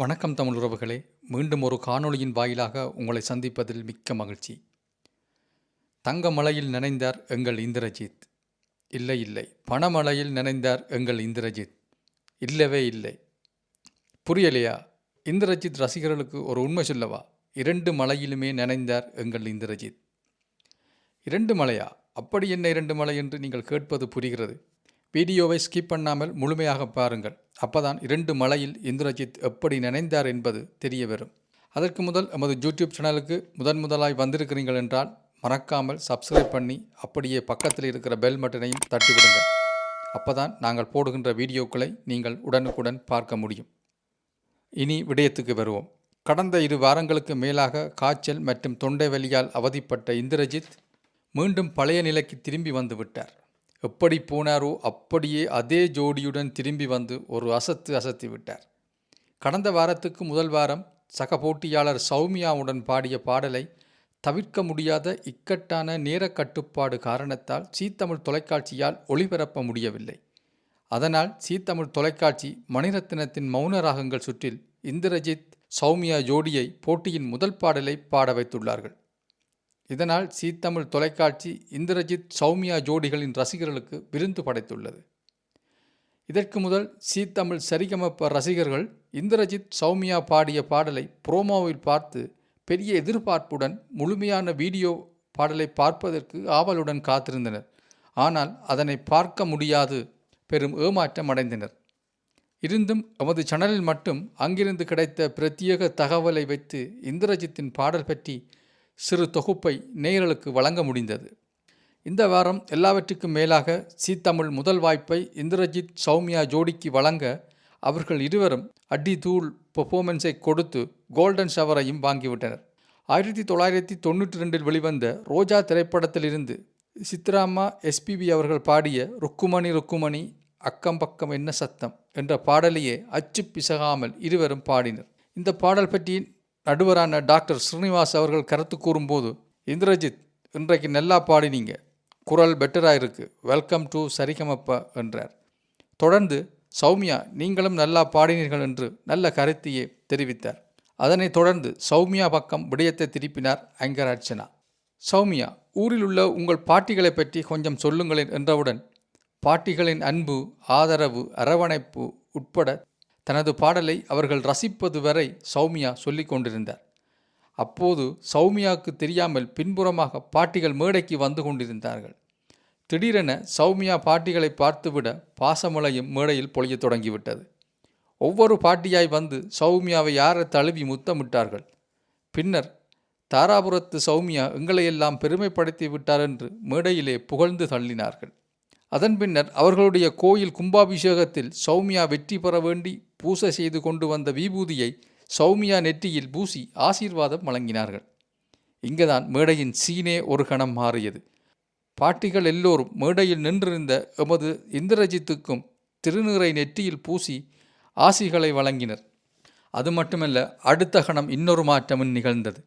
வணக்கம் தமிழ் உறவுகளே. மீண்டும் ஒரு காணொளியின் வாயிலாக உங்களை சந்திப்பதில் மிக்க மகிழ்ச்சி. தங்க மலையில் நினைந்தார் எங்கள் இந்திரஜித். இல்லை இல்லை. பணமலையில் நினைந்தார் எங்கள் இந்திரஜித். இல்லவே இல்லை. புரியலையா? இந்திரஜித் ரசிகர்களுக்கு ஒரு உண்மை சொல்லவா? இரண்டு மலையிலுமே நினைந்தார் எங்கள் இந்திரஜித். இரண்டு மலையா? அப்படி என்ன இரண்டு மலை என்று நீங்கள் கேட்பது புரிகிறது. வீடியோவை ஸ்கிப் பண்ணாமல் முழுமையாக பாருங்கள். அப்பதான் இரண்டு மலையில் இந்திரஜித் எப்படி நினைந்தார் என்பது தெரிய வரும் அதற்கு முதல் எமது யூடியூப் சேனலுக்கு முதன் முதலாய் வந்திருக்கிறீர்கள் என்றால் மறக்காமல் சப்ஸ்கிரைப் பண்ணி அப்படியே பக்கத்தில் இருக்கிற பெல் மட்டனையும் தட்டிவிடுங்கள். அப்பதான் நாங்கள் போடுகின்ற வீடியோக்களை நீங்கள் உடனுக்குடன் பார்க்க முடியும். இனி விடயத்துக்கு வருவோம். கடந்த இரு வாரங்களுக்கு மேலாக காய்ச்சல் மற்றும் தொண்டை வலியால் அவதிப்பட்ட இந்திரஜித் மீண்டும் பழைய நிலைக்கு திரும்பி வந்துவிட்டார் எப்படி போனாரோ அப்படியே அதே ஜோடியுடன் திரும்பி வந்து ஒரு அசத்து அசத்தி விட்டார். கடந்த வாரத்துக்கு முதல் வாரம் சக போட்டியாளர் சௌமியாவுடன் பாடிய பாடலை தவிர்க்க முடியாத இக்கட்டான நேர கட்டுப்பாடு காரணத்தால் சீத்தமிழ் தொலைக்காட்சியால் ஒளிபரப்ப முடியவில்லை. அதனால் சீத்தமிழ் தொலைக்காட்சி மணிரத்னத்தின் மௌன ராகங்கள் சுற்றில் இந்திரஜித் சௌமியா ஜோடியை போட்டியின் முதல் பாடலை பாட வைத்துள்ளார்கள். இதனால் சீத்தமிழ் தொலைக்காட்சி இந்திரஜித் சௌமியா ஜோடிகளின் ரசிகர்களுக்கு விருந்து படைத்துள்ளது. இதற்கு முதல் சீத்தமிழ் சரிகமப்ப ரசிகர்கள் இந்திரஜித் சௌமியா பாடிய பாடலை புரோமோவில் பார்த்து பெரிய எதிர்பார்ப்புடன் முழுமையான வீடியோ பாடலை பார்ப்பதற்கு ஆவலுடன் காத்திருந்தனர். ஆனால் அதனை பார்க்க முடியாது. பெரும் ஏமாற்றம் அடைந்தனர். இருந்தும் எமது சேனலில் மட்டும் அங்கிருந்து கிடைத்த பிரத்யேக தகவலை வைத்து இந்திரஜித்தின் பாடல் பற்றி சிறு தொகுப்பை நேயர்களுக்கு வழங்க முடிந்தது. இந்த வாரம் எல்லாவற்றுக்கும் மேலாக சீத்தமிழ் முதல் வாய்ப்பை இந்திரஜித் சௌமியா ஜோடிக்கு வழங்க அவர்கள் இருவரும் அடி தூள் பெர்ஃபார்மன்ஸை கொடுத்து கோல்டன் ஷவரையும் வாங்கிவிட்டனர். ஆயிரத்தி தொள்ளாயிரத்தி தொண்ணூற்றி ரெண்டில் வெளிவந்த ரோஜா திரைப்படத்திலிருந்து சித்ராமா எஸ்பிபி அவர்கள் பாடிய ருக்குமணி ருக்குமணி அக்கம் பக்கம் என்ன சத்தம் என்ற பாடலையே அச்சு பிசகாமல் இருவரும் பாடினர். இந்த பாடல் பற்றி நடுவரான டாக்டர் ஸ்ரீனிவாஸ் அவர்கள் கருத்து கூறும்போது இந்திரஜித் இன்றைக்கு நல்லா பாடினீங்க. குரல் பெட்டராக இருக்கு. வெல்கம் டு சரிகமப்பா என்றார். தொடர்ந்து சௌமியா நீங்களும் நல்லா பாடினீர்கள் என்று நல்ல கருத்தையே தெரிவித்தார். அதனைத் தொடர்ந்து சௌமியா பக்கம் விடயத்தை திருப்பினார் ஐங்கர் அர்ச்சனா. சௌமியா ஊரில் உள்ள உங்கள் பாட்டிகளை பற்றி கொஞ்சம் சொல்லுங்களேன் என்றவுடன் பாட்டிகளின் அன்பு ஆதரவு அரவணைப்பு உட்பட தனது பாடலை அவர்கள் ரசிப்பது வரை சௌமியா சொல்லி கொண்டிருந்தார். அப்போது சௌமியாவுக்கு தெரியாமல் பின்புறமாக பாட்டிகள் மேடைக்கு வந்து கொண்டிருந்தார்கள். திடீரென சௌமியா பாட்டிகளை பார்த்துவிட பாசமலையும் மேடையில் பொழிய தொடங்கிவிட்டது. ஒவ்வொரு பாட்டியாய் வந்து சௌமியாவை யாரை தழுவி முத்தமிட்டார்கள்? பின்னர் தாராபுரத்து சௌமியா எங்களையெல்லாம் பெருமைப்படுத்தி விட்டார் என்று மேடையிலே புகழ்ந்து தள்ளினார்கள். அதன் பின்னர் அவர்களுடைய கோயில் கும்பாபிஷேகத்தில் சௌமியா வெற்றி பெற வேண்டி பூசை செய்து கொண்டு வந்த விபூதியை சௌமியா நெற்றியில் பூசி ஆசீர்வாதம் வழங்கினார்கள். இங்குதான் மேடையின் சீனே ஒரு கணம் மாறியது. பாட்டிகள் எல்லோரும் மேடையில் நின்றிருந்த எமது இந்திரஜித்துக்கும் திருநீரை நெற்றியில் பூசி ஆசிகளை வழங்கினர். அது மட்டுமல்ல அடுத்த கணம் இன்னொரு மாற்றமும் நிகழ்ந்தது.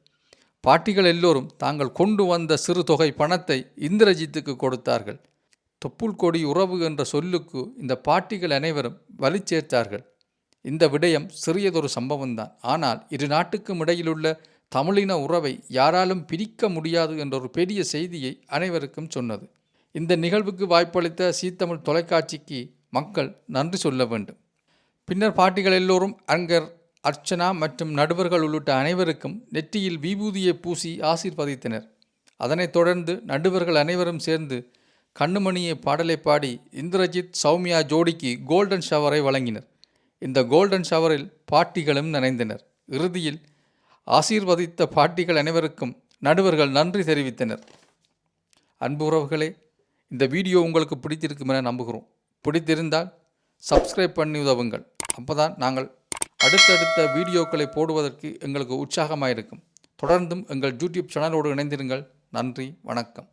பாட்டிகள் எல்லோரும் தாங்கள் கொண்டு வந்த சிறு தொகை பணத்தை இந்திரஜித்துக்கு கொடுத்தார்கள். தொப்புள் கொடி உறவு என்ற சொல்லுக்கு இந்த பாட்டிகள் அனைவரும் வலி சேர்த்தார்கள். இந்த விடயம் சிறியதொரு சம்பவம்தான். ஆனால் இரு நாட்டுக்கும் இடையிலுள்ள தமிழின உறவை யாராலும் பிரிக்க முடியாது என்ற ஒரு பெரிய செய்தியை அனைவருக்கும் சொன்னது. இந்த நிகழ்வுக்கு வாய்ப்பளித்த சீத்தமிழ் தொலைக்காட்சிக்கு மக்கள் நன்றி சொல்ல வேண்டும். பின்னர் பாட்டிகள் எல்லோரும் அங்கர் அர்ச்சனா மற்றும் நடுவர்கள் உள்ளிட்ட அனைவருக்கும் நெற்றியில் விபூதியை பூசி ஆசீர்வதித்தனர். அதனைத் தொடர்ந்து நடுவர்கள் அனைவரும் சேர்ந்து கண்ணுமணியை பாடலை பாடி இந்திரஜித் சௌமியா ஜோடிக்கு கோல்டன் ஷவரை வழங்கினர். இந்த கோல்டன் ஷவரில் பாட்டிகளும் நனைந்தனர். இறுதியில் ஆசீர்வதித்த பாட்டிகள் அனைவருக்கும் நடுவர்கள் நன்றி தெரிவித்தனர். அன்பு உறவுகளே இந்த வீடியோ உங்களுக்கு பிடித்திருக்கும் என நம்புகிறோம். பிடித்திருந்தால் சப்ஸ்கிரைப் பண்ணி உதவுங்கள். அப்போதான் நாங்கள் அடுத்தடுத்த வீடியோக்களை போடுவதற்கு எங்களுக்கு உற்சாகமாக இருக்கும் தொடர்ந்தும் எங்கள் யூடியூப் சேனலோடு இணைந்திருங்கள். நன்றி வணக்கம்.